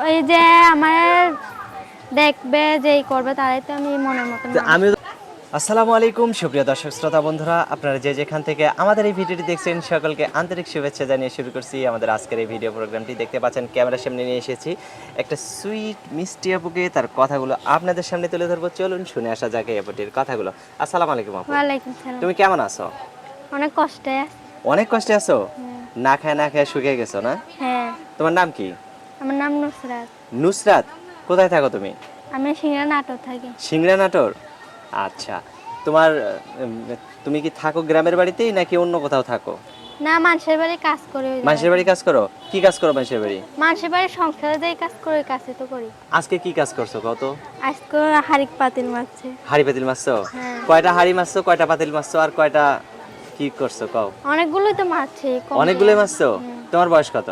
ওই যে আমার দেখবে যেই করবে তারাই তো আমি মনের মতন আমি আসসালামু আলাইকুম সুপ্রিয় দর্শক শ্রোতা বন্ধুরা আপনারা যে যেখান থেকে আমাদের এই ভিডিওটি দেখছেন সকলকে আন্তরিক শুভেচ্ছা জানিয়ে শুরু করছি আমাদের আজকের এই ভিডিও প্রোগ্রামটি। দেখতে পাচ্ছেন ক্যামেরার সামনে নিয়ে এসেছি একটা সুইট মিষ্টি আপুকে তার কথাগুলো আপনাদের সামনে তুলে ধরবো। চলুন শুনে আসা যাক এই আপুটির কথাগুলো। আসসালামু আলাইকুম আপু। তুমি কেমন আছো? অনেক কষ্টে। অনেক কষ্টে আছো? না খায় না খায় শুকিয়ে গেছো না? হ্যাঁ। তোমার নাম কি? আমার নাম নুসরাত। নুসরাত কোথায় থাকো তুমি? আমি সিংড়া নাটক থাকি। সিংড়া নাটোর? আচ্ছা তোমার তুমি কি থাকো গ্রামের বাড়িতেই নাকি অন্য কোথাও থাকো? না মানুষের বাড়ি কাজ করি মানুষের বাড়ি কাজ করো? কি কাজ করো মানুষের বাড়ি। মানুষের বাড়ি সংসারে যেই কাজ করে কাজই তো করি। আজকে কি কাজ করছ কত আজকে হাড়ি পাতিল মারছে। হাড়ি পাতিল মারছো? হ্যাঁ। কয়টা হাড়ি মারছো কয়টা পাতিল মারছো আর কয়টা কি করছ কও? অনেকগুলোই তো কম অনেকগুলোই মারছো? তোমার বয়স কত।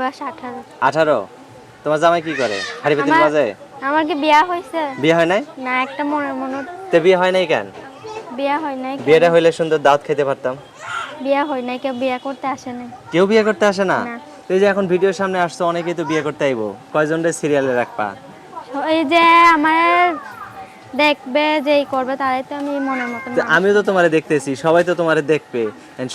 বয়স আঠারো। আঠারো? তোমার জামাই কি করে? হাড়ি বাজে? আমার কি বিয়া হয়েছে? বিয়ে হয় নাই? না একটা মনের মনে তে বিয়ে হয় নাই কেন? বিয়া হয় নাই বিয়েটা হইলে সুন্দর দাঁত খেতে পারতাম। বিয়া হয় নাই কেউ বিয়া করতে আসে নাই। কেউ বিয়ে করতে আসে না? না। তো এই যে এখন ভিডিওর সামনে আসছো অনেকেই তো বিয়ে করতে আইবো। কয়জন রে সিরিয়ালে রাখবা? ওই যে আমার দেখবে যেই করবে তারাই তো আমি মনের মতন তো মানুষ। আমিও তো তোমারে দেখতেছি সবাই তো তোমারে দেখবে।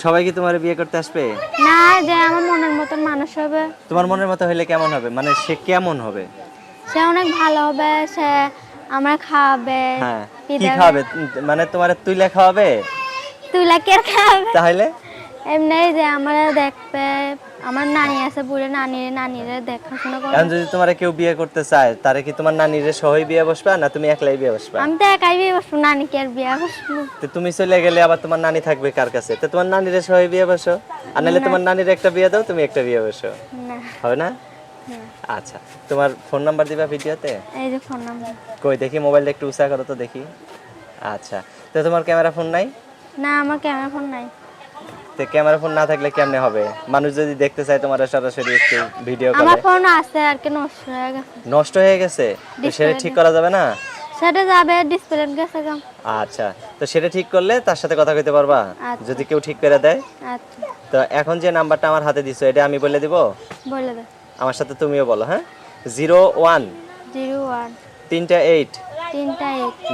সবাই কি তোমারে বিয়ে করতে আসবে? না যে আমার মনের মতন মানুষ হবে। তোমার মনের মতো হইলে কেমন হবে? মানে সে কেমন হবে? সে অনেক ভালো হবে সে আমার খাওয়াবে হ্যাঁ কি। খাওয়াবে? মানে তোমার তুইলে খাওয়াবে? তুই লাকের খাওয়াবে? তাহলে? এমনি যে আমার দেখবে আমার নানি আছে বুড়ে নানি নানিরে দেখাশোনা এখন যদি তোমারে কেউ বিয়ে করতে চায় তারে কি তোমার নানিরে সহই বিয়ে বসবা না তুমি একলাই বিয়ে বসবা? আমি তো একাই বিয়ে বসবো নানিকে আর বিয়ে বসবো। তো তুমি চলে গেলে আবার তোমার নানি থাকবে কার কাছে? তো তোমার নানিরে সহই বিয়ে বসো। আর নাহলে তোমার নানির একটা বিয়ে দাও তুমি একটা বিয়ে বসো। না। হবে না। আচ্ছা তোমার ফোন নাম্বার দিবা ভিডিওতে? এই যে ফোন নাম্বার। কই দেখি মোবাইলটা একটু উঁচা করো তো দেখি। আচ্ছা তো তোমার ক্যামেরা ফোন নাই? না আমার ক্যামেরা ফোন নাই। তো ক্যামেরা ফোন না থাকলে কেমনে হবে? মানুষ যদি দেখতে চায় তোমার সরাসরি একটু ভিডিও করে আমার ফোন আছে আর কি নষ্ট হয়ে গেছে। নষ্ট হয়ে গেছে? তো সেটা ঠিক করা যাবে না? সেটা যাবে ডিসপ্লে গেছে গাম। আচ্ছা তো সেটা ঠিক করলে তার সাথে কথা কইতে পারবা? আচ্ছা। যদি কেউ ঠিক করে দেয়? আচ্ছা। তো এখন যে নাম্বারটা আমার হাতে দিছো এটা আমি বলে দিব? বলে দে। আমার সাথে তুমিও বলো হ্যাঁ? Zero one. Zero one. তিনটা এইট। তিনটা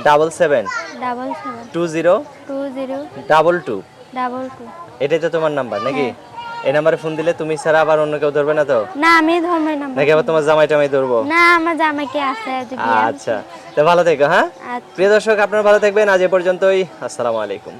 double seven. Double seven. Two zero. Two zero. Double two. Double two. এটাই তো তোমার নাম্বার নাকি? হ্যাঁ। এই নাম্বারে ফোন দিলে তুমি ছাড়া আবার অন্য কেউ ধরবে না তো? না আমি ধর্মের না নাকি আবার তোমার জামাই টামাই ধরবো? না আমার জামাই কি আছে আচ্ছা তো ভালো থেকো হ্যাঁ? আচ্ছা। প্রিয় দর্শক আপনারা ভালো থাকবেন। আজ এ পর্যন্তই। আসসালামু আলাইকুম।